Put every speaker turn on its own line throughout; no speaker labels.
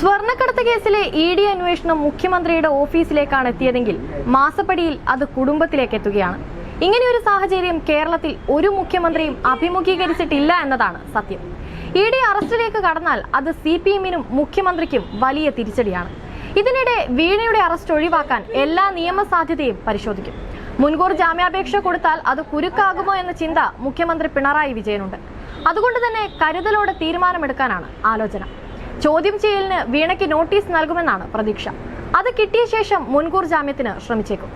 സ്വർണക്കടത്ത് കേസിലെ E D അന്വേഷണം മുഖ്യമന്ത്രിയുടെ ഓഫീസിലേക്കാണ് എത്തിയതെങ്കിൽ മാസപ്പടിയിൽ അത് കുടുംബത്തിലേക്ക് എത്തുകയാണ്. ഇങ്ങനെയൊരു സാഹചര്യം കേരളത്തിൽ ഒരു മുഖ്യമന്ത്രിയും അഭിമുഖീകരിച്ചിട്ടില്ല എന്നതാണ് സത്യം. ഇ ഡി അറസ്റ്റിലേക്ക് കടന്നാൽ അത് സി പി എമ്മിനും മുഖ്യമന്ത്രിക്കും വലിയ തിരിച്ചടിയാണ്. ഇതിനിടെ വീണയുടെ അറസ്റ്റ് ഒഴിവാക്കാൻ എല്ലാ നിയമസാധ്യതയും പരിശോധിക്കും. മുൻകൂർ ജാമ്യാപേക്ഷ കൊടുത്താൽ അത് കുരുക്കാകുമോ എന്ന ചിന്ത മുഖ്യമന്ത്രി പിണറായി വിജയനുണ്ട്. അതുകൊണ്ട് തന്നെ കരുതലോടെ തീരുമാനമെടുക്കാനാണ് ആലോചന. ചോദ്യം ചെയ്യലിന് വീണയ്ക്ക് നോട്ടീസ് നൽകുമെന്നാണ് പ്രതീക്ഷ. അത് കിട്ടിയ ശേഷം മുൻകൂർ ജാമ്യത്തിന് ശ്രമിച്ചേക്കും.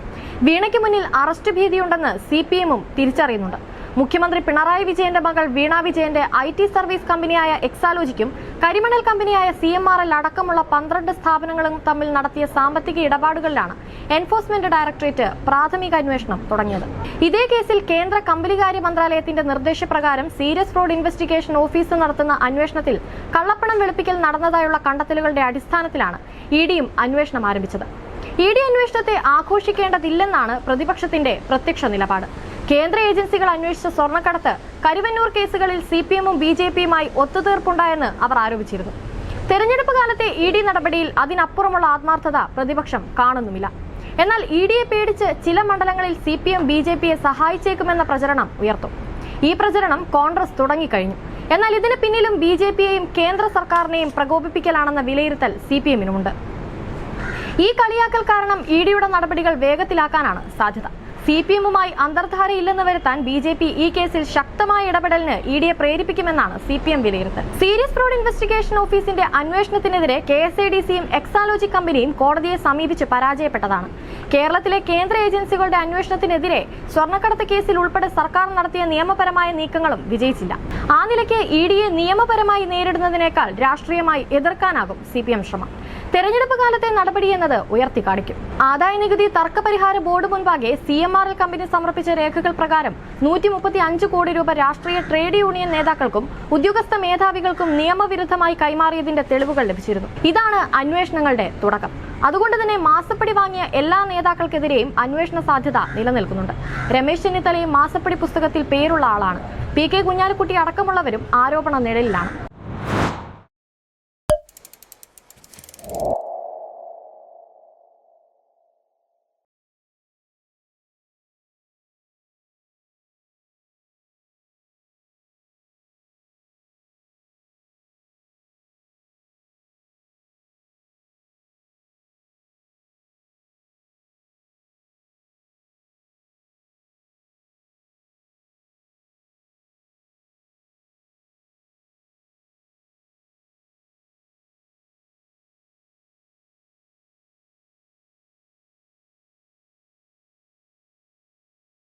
വീണയ്ക്ക് മുന്നിൽ അറസ്റ്റ് ഭീതിയുണ്ടെന്ന് സി പി എമ്മും തിരിച്ചറിയുന്നുണ്ട്. മുഖ്യമന്ത്രി പിണറായി വിജയന്റെ മകൾ വീണ വിജയന്റെ ഐ ടി സർവീസ് കമ്പനിയായ എക്സാലോജിക്കും കരിമണൽ കമ്പനിയായ സി എം ആർ എൽ അടക്കമുള്ള പന്ത്രണ്ട് സ്ഥാപനങ്ങളും തമ്മിൽ നടത്തിയ സാമ്പത്തിക ഇടപാടുകളിലാണ് എൻഫോഴ്സ്മെന്റ് ഡയറക്ടറേറ്റ് പ്രാഥമിക അന്വേഷണം തുടങ്ങിയത്. ഇതേ കേസിൽ കേന്ദ്ര കമ്പനികാര്യ മന്ത്രാലയത്തിന്റെ നിർദ്ദേശപ്രകാരം സീരിയസ് ഫ്രോഡ് ഇൻവെസ്റ്റിഗേഷൻ ഓഫീസ് നടത്തുന്ന അന്വേഷണത്തിൽ കള്ളപ്പണം വെളുപ്പിക്കൽ നടന്നതായുള്ള കണ്ടെത്തലുകളുടെ അടിസ്ഥാനത്തിലാണ് ഇ ഡിയും അന്വേഷണം ആരംഭിച്ചത്. ഇ ഡി അന്വേഷണത്തെ ആഘോഷിക്കേണ്ടതില്ലെന്നാണ് പ്രതിപക്ഷത്തിന്റെ പ്രത്യക്ഷ നിലപാട്. കേന്ദ്ര ഏജൻസികൾ അന്വേഷിച്ച സ്വർണക്കടത്ത് കരുവന്നൂർ കേസുകളിൽ സി പി എമ്മും ബി ജെ പിയുമായി ഒത്തുതീർപ്പുണ്ടായെന്ന് അവർ ആരോപിച്ചിരുന്നു. തെരഞ്ഞെടുപ്പ് കാലത്തെ ഇ ഡി നടപടിയിൽ അതിനപ്പുറമുള്ള ആത്മാർത്ഥത പ്രതിപക്ഷം കാണുന്നുമില്ല. എന്നാൽ ഇ ഡിയെ പേടിച്ച് ചില മണ്ഡലങ്ങളിൽ C P M B J പിയെ സഹായിച്ചേക്കുമെന്ന പ്രചരണം ഉയർത്തും. ഈ പ്രചരണം കോൺഗ്രസ് തുടങ്ങിക്കഴിഞ്ഞു. എന്നാൽ ഇതിന് പിന്നിലും ബി ജെ പിയെയും കേന്ദ്ര സർക്കാരിനെയും പ്രകോപിപ്പിക്കലാണെന്ന വിലയിരുത്തൽ സി പി എമ്മിനുമുണ്ട് ഈ കളിയാക്കൽ കാരണം ഇ ഡിയുടെ നടപടികൾ വേഗത്തിലാക്കാനാണ് സാധ്യത. സി പി എമ്മുമായി അന്തർധാരയില്ലെന്ന് വരുത്താൻ ബി ജെ പി ഈ കേസിൽ ശക്തമായ ഇടപെടലിന് ഇ ഡിയെ പ്രേരിപ്പിക്കുമെന്നാണ് സി പി എം വിലയിരുത്തൽ. സീരിയസ് ഫ്രോഡ് ഇൻവെസ്റ്റിഗേഷൻ ഓഫീസിന്റെ അന്വേഷണത്തിനെതിരെ കെ എസ് ഐ ഡി സിയും എക്സാലോജി കമ്പനിയും കോടതിയെ സമീപിച്ച് പരാജയപ്പെട്ടതാണ്. കേരളത്തിലെ കേന്ദ്ര ഏജൻസികളുടെ അന്വേഷണത്തിനെതിരെ സ്വർണക്കടത്ത് കേസിൽ ഉൾപ്പെടെ സർക്കാർ നടത്തിയ നിയമപരമായ നീക്കങ്ങളും വിജയിച്ചില്ല. ആ നിലയ്ക്ക് ഇ ഡിയെ നിയമപരമായി നേരിടുന്നതിനേക്കാൾ രാഷ്ട്രീയമായി എതിർക്കാനാകും സി പി എം ശ്രമം. തെരഞ്ഞെടുപ്പ് കാലത്തെ നടപടി എന്നത് ഉയർത്തി കാണിക്കും ആദായ നികുതി തർക്കപരിഹാര ബോർഡ് മുൻപാകെ C M R L company സമർപ്പിച്ച രേഖകൾ പ്രകാരം നൂറ്റി മുപ്പത്തി അഞ്ച് കോടി രൂപ രാഷ്ട്രീയ ട്രേഡ് യൂണിയൻ നേതാക്കൾക്കും ഉദ്യോഗസ്ഥ മേധാവികൾക്കും നിയമവിരുദ്ധമായി കൈമാറിയതിന്റെ തെളിവുകൾ ലഭിച്ചിരുന്നു. ഇതാണ് അന്വേഷണങ്ങളുടെ തുടക്കം. അതുകൊണ്ട് തന്നെ മാസപ്പടി വാങ്ങിയ എല്ലാ നേതാക്കൾക്കെതിരെയും അന്വേഷണ സാധ്യത നിലനിൽക്കുന്നുണ്ട്. രമേശ് ചെന്നിത്തലയും മാസപ്പടി പുസ്തകത്തിൽ പേരുള്ള ആളാണ്. പി കെ കുഞ്ഞാലിക്കുട്ടി അടക്കമുള്ളവരും ആരോപണ നിഴലിലാണ്.